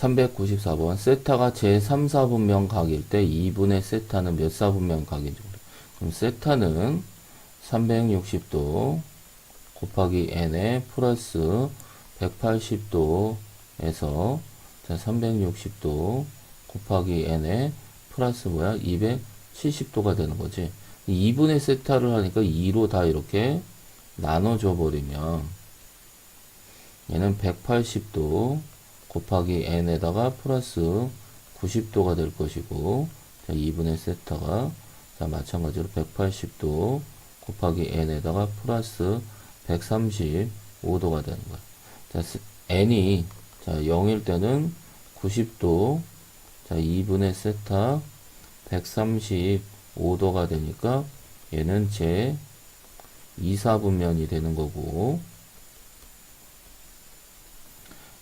394번 세타가 제 3, 4분면 각일 때 2분의 세타는 몇 4분면 각인지 모르 그럼 세타는 360도 곱하기 n에 플러스 180도에서 자 360도 곱하기 n에 플러스 뭐야? 270도가 되는 거지. 2분의 세타를 하니까 2로 다 이렇게 나눠줘 버리면 얘는 180도 곱하기 n에다가 플러스 90도가 될 것이고 자 2분의 세타가 자 마찬가지로 180도 곱하기 n에다가 플러스 135도가 되는 거야. 자 스- n이 자 0일 때는 90도 자 2분의 세타 135도가 되니까 얘는 제 2, 4분면이 되는 거고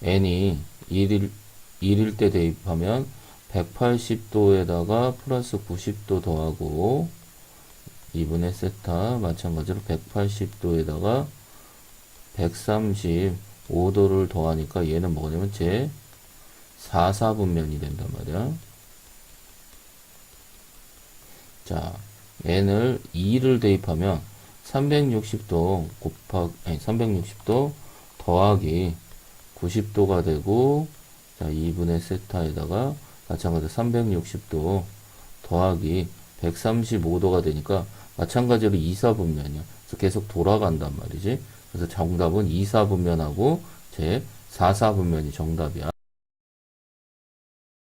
n이 1일, 1일 때 대입하면 180도에다가 플러스 90도 더하고 2분의 세타 마찬가지로 180도에다가 135도를 더하니까 얘는 뭐냐면 제 4, 4분면이 된단 말이야. 자, n을 2를 대입하면 360도 곱하기, 아니, 360도 더하기 90도가 되고, 자, 2분의 세타에다가 마찬가지로 360도 더하기 135도가 되니까 마찬가지로 2, 4분면이야. 그래서 계속 돌아간단 말이지. 그래서 정답은 2, 4분면하고 제 4, 4분면이 정답이야.